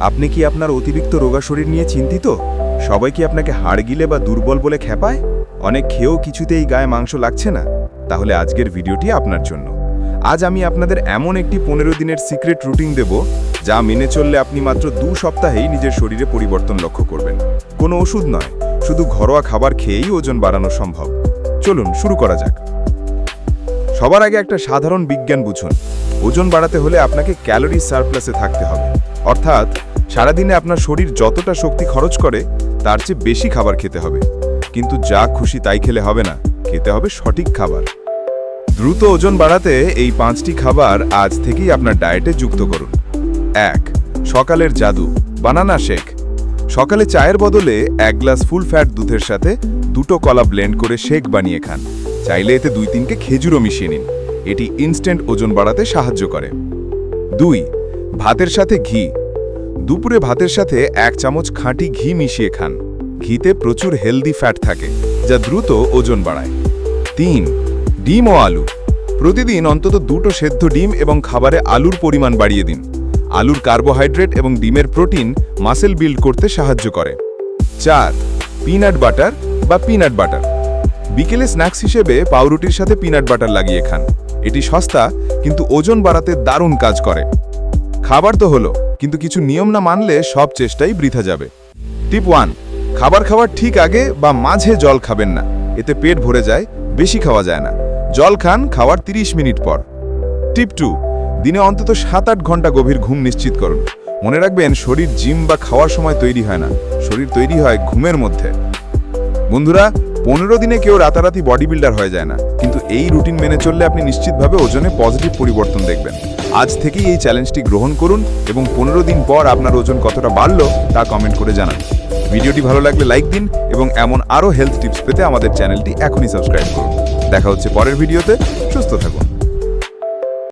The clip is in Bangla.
আপনি কি আপনার অতিরিক্ত রোগা শরীর নিয়ে চিন্তিত? সবাই কি আপনাকে হাড় গিলে বা দুর্বল বলে খেপায়? অনেক খেয়েও কিছুতেই গায়ে মাংস লাগছে না। তাহলে আজকের ভিডিওটি আপনার জন্য। আজ আমি আপনাদের এমন একটি পনেরো দিনের সিক্রেট রুটিন দেব, যা মেনে চললে আপনি মাত্র দু সপ্তাহেই নিজের শরীরে পরিবর্তন লক্ষ্য করবেন। কোনো ওষুধ নয়, শুধু ঘরোয়া খাবার খেয়েই ওজন বাড়ানো সম্ভব। চলুন শুরু করা যাক। সবার আগে একটা সাধারণ বিজ্ঞান বুঝুন। ওজন বাড়াতে হলে আপনাকে ক্যালোরি সারপ্লাসে থাকতে হবে। অর্থাৎ সারাদিনে আপনার শরীর যতটা শক্তি খরচ করে, তার চেয়ে বেশি খাবার খেতে হবে। কিন্তু যা খুশি তাই খেলে হবে না, খেতে হবে সঠিক খাবার। দ্রুত ওজন বাড়াতে এই পাঁচটি খাবার আজ থেকেই আপনার ডায়েটে যুক্ত করুন। এক, সকালের জাদু, বানানা শেক। সকালে চায়ের বদলে এক গ্লাস ফুল ফ্যাট দুধের সাথে দুটো কলা ব্লেন্ড করে শেক বানিয়ে খান। চাইলে এতে দুই তিনকে খেজুরও মিশিয়ে নিন। এটি ইনস্ট্যান্ট ওজন বাড়াতে সাহায্য করে। দুই ভাতের সাথে ঘি। দুপুরে ভাতের সাথে এক চামচ খাঁটি ঘি মিশিয়ে খান। ঘিতে প্রচুর হেলদি ফ্যাট থাকে, যা দ্রুত ওজন বাড়ায়। তিন, ডিম ও আলু। প্রতিদিন অন্তত দুটো সেদ্ধ ডিম এবং খাবারে আলুর পরিমাণ বাড়িয়ে দিন। আলুর কার্বোহাইড্রেট এবং ডিমের প্রোটিন মাসেল বিল্ড করতে সাহায্য করে। চার পিনাট বাটার বা পিনাট বাটার বিকেলে স্ন্যাক্স হিসেবে পাউরুটির সাথে পিনাট বাটার লাগিয়ে খান। এটি সস্তা, কিন্তু ওজন বাড়াতে দারুণ কাজ করে। খাবার তো হলো, কিন্তু কিছু নিয়ম না মানলে সব চেষ্টাই বৃথা যাবে। টিপ ওয়ান, খাবার খাওয়ার ঠিক আগে বা মাঝে জল খাবেন না। এতে পেট ভরে যায়, বেশি খাওয়া যায় না। জল খান খাওয়ার 30 মিনিট পর। টিপ টু, দিনে অন্তত সাত আট ঘণ্টা গভীর ঘুম নিশ্চিত করুন। মনে রাখবেন শরীর জিম বা খাওয়ার সময় তৈরি হয় না। শরীর তৈরি হয় ঘুমের মধ্যে। বন্ধুরা, পনেরো দিনে কেউ রাতারাতি বডি বিল্ডার হয়ে যায় না। কিন্তু এই রুটিন মেনে চললে আপনি নিশ্চিতভাবে ওজনে পজিটিভ পরিবর্তন দেখবেন। আজ থেকেই এই চ্যালেঞ্জটি গ্রহণ করুন এবং পনেরো দিন পর আপনার ওজন কতটা বাড়ল তা কমেন্ট করে জানান। ভিডিওটি ভালো লাগলে লাইক দিন এবং এমন আরও হেলথ টিপস পেতে আমাদের চ্যানেলটি এখনই সাবস্ক্রাইব করুন। দেখা হচ্ছে পরের ভিডিওতে। সুস্থ থাকুন।